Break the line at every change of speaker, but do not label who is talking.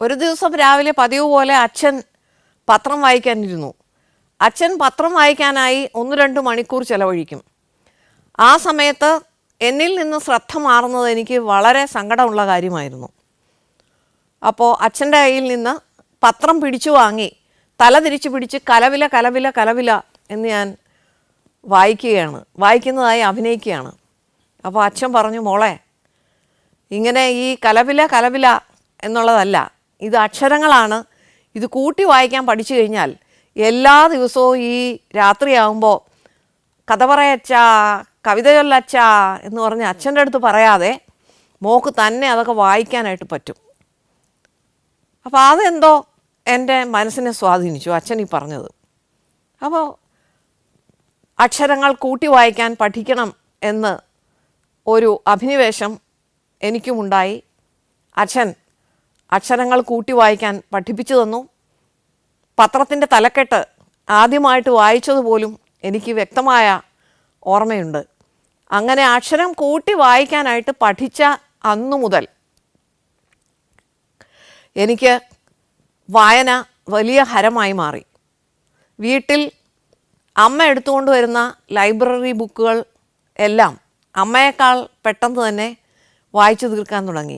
ഒരു ദിവസം രാവിലെ പതിവ് പോലെ അച്ഛൻ പത്രം വായിക്കാനിരുന്നു. അച്ഛൻ പത്രം വായിക്കാനായി ഒന്ന് രണ്ട് മണിക്കൂർ ചെലവഴിക്കും. ആ സമയത്ത് എന്നിൽ നിന്ന് ശ്രദ്ധ മാറുന്നത് എനിക്ക് വളരെ സങ്കടമുള്ള കാര്യമായിരുന്നു. അപ്പോൾ അച്ഛന്റെ കയ്യിൽ നിന്ന് പത്രം പിടിച്ചു വാങ്ങി തല തിരിച്ചു പിടിച്ച് കലവില കലവില കലവില എന്ന് ഞാൻ വായിക്കുകയാണ്. വായിക്കുന്നതായി അഭിനയിക്കുകയാണ്. അപ്പോൾ അച്ഛൻ പറഞ്ഞു മോളെ ഇങ്ങനെ ഈ കലവില കലവില എന്നുള്ളതല്ല. ഇത് അക്ഷരങ്ങളാണ്. ഇത് കൂട്ടി വായിക്കാൻ പഠിച്ചു കഴിഞ്ഞാൽ എല്ലാ ദിവസവും ഈ രാത്രിയാകുമ്പോൾ കഥ പറയച്ചാ കവിത ചൊല്ലച്ചാ എന്ന് പറഞ്ഞ് അച്ഛന്റെ അടുത്ത് പറയാതെ മോക്ക് തന്നെ അതൊക്കെ വായിക്കാനായിട്ട് പറ്റും. അപ്പോൾ അതെന്തോ എന്റെ മനസ്സിനെ സ്വാധീനിച്ചു അച്ഛൻ ഈ പറഞ്ഞത്. അപ്പോൾ അക്ഷരങ്ങൾ കൂട്ടി വായിക്കാൻ പഠിക്കണം എന്ന് ഒരു അഭിനിവേശം എനിക്കുമുണ്ടായി. അച്ഛൻ അക്ഷരങ്ങൾ കൂട്ടി വായിക്കാൻ പഠിപ്പിച്ചു തന്നു. പത്രത്തിന്റെ തലക്കെട്ട് ആദ്യമായിട്ട് വായിച്ചതുപോലും എനിക്ക് വ്യക്തമായ ഓർമ്മയുണ്ട്. അങ്ങനെ അക്ഷരം കൂട്ടി വായിക്കാനായിട്ട് പഠിച്ച അന്നു മുതൽ എനിക്ക് വായന വലിയ ഹരമായി മാറി. വീട്ടിൽ അമ്മ എടുത്തുകൊണ്ട് വരുന്ന ലൈബ്രറി ബുക്കുകൾ എല്ലാം അമ്മയേക്കാൾ പെട്ടെന്ന് തന്നെ വായിച്ചു തീർക്കാൻ തുടങ്ങി.